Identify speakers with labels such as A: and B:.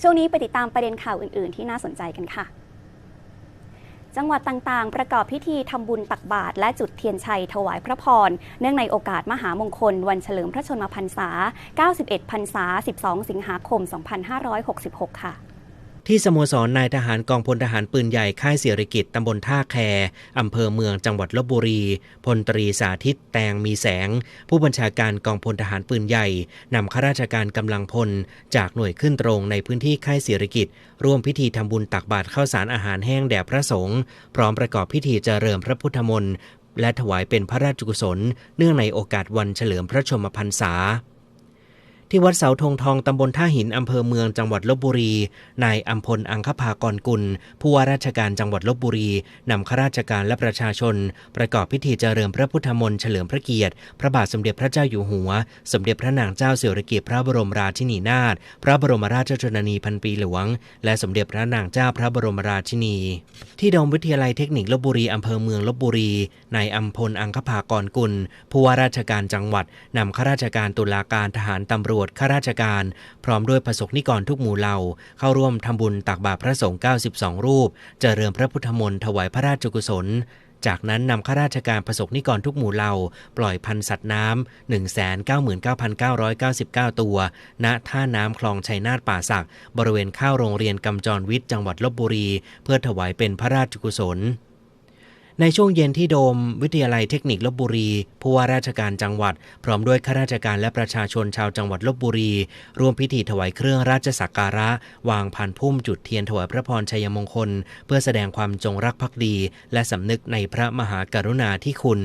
A: ช่วงนี้ไปติดตามประเด็นข่าวอื่น ๆ ที่น่าสนใจกันค่ะ จังหวัดต่าง ๆ ประกอบพิธีทำบุญตักบาตรและจุดเทียนชัยถวายพระพร เนื่องในโอกาสมหามงคล วันเฉลิมพระชนมพรรษา 91 พรรษา 12 สิงหาคม 2566 ค่ะ
B: ที่สโมสรนายทหารกองพลทหารปืนใหญ่ค่ายเสียริกิตตำบลท่าแคอำเภอเมืองจังหวัดลบบุรี พลตรีสาธิตแตงมีแสง ผู้บัญชาการกองพลทหารปืนใหญ่นำข้าราชการกำลังพล จากหน่วยขึ้นตรงในพื้นที่ค่ายเสียริกิตร่วมพิธีทำบุญตักบาตรข้าวสารอาหารแห้งแด่พระสงฆ์พร้อมประกอบพิธีเจริญพระพุทธมนต์และถวายเป็นพระราชกุศล เนื่องในโอกาสวันเฉลิมพระชนมพรรษา ที่วัดเสาธงทองตำบลท่าหินอำเภอเมืองจังหวัดลบบุรี นายอัมพลอังคภากรกุล ผู้ว่าราชการจังหวัดลบบุรีนำข้าราชการและประชาชน ประกอบพิธีเจริญพระพุทธมนต์เฉลิมพระเกียรติ พระบาทสมเด็จพระเจ้าอยู่หัว สมเด็จพระนางเจ้าสิริกิติ์พระบรมราชินีนาถพระบรมราชชนนีพันปีหลวง และสมเด็จพระนางเจ้าพระบรมราชินี ที่โดมวิทยาลัยเทคนิคลบบุรีอำเภอเมืองลบบุรีนายอัมพลอังคภากรกุล ผู้ว่าราชการจังหวัดนำข้าราชการตุลาการทหารตำรวจข้าราชการ พร้อมด้วยประสบนิกรทุกหมู่เหล่า เข้าร่วมทำบุญตักบาตรพระสงฆ์92 รูป เจริญพระพุทธมนต์ถวายพระราชกุศลจากนั้นนำข้าราชการประสบนิกรทุกหมู่เหล่า ปล่อยพันธ์สัตว์น้ำ199,999 ตัว ณท่าน้ำคลองชัยนาทป่าสัก บริเวณข้าวโรงเรียนกำจรวิทย์จังหวัดลบบุรี เพื่อถวายเป็นพระราชกุศล ในช่วงเย็นที่โดม วิทยาลัยเทคนิคลบบุรี ผู้ว่าราชการจังหวัด พร้อมด้วยข้าราชการและประชาชนชาวจังหวัดลบบุรี ร่วมพิธีถวายเครื่องราชสักการะ วางพันพุ่มจุดเทียนถวายพระพรชัยมงคล เพื่อแสดงความจงรักภักดี และสำนึกในพระมหากรุณาธิคุณ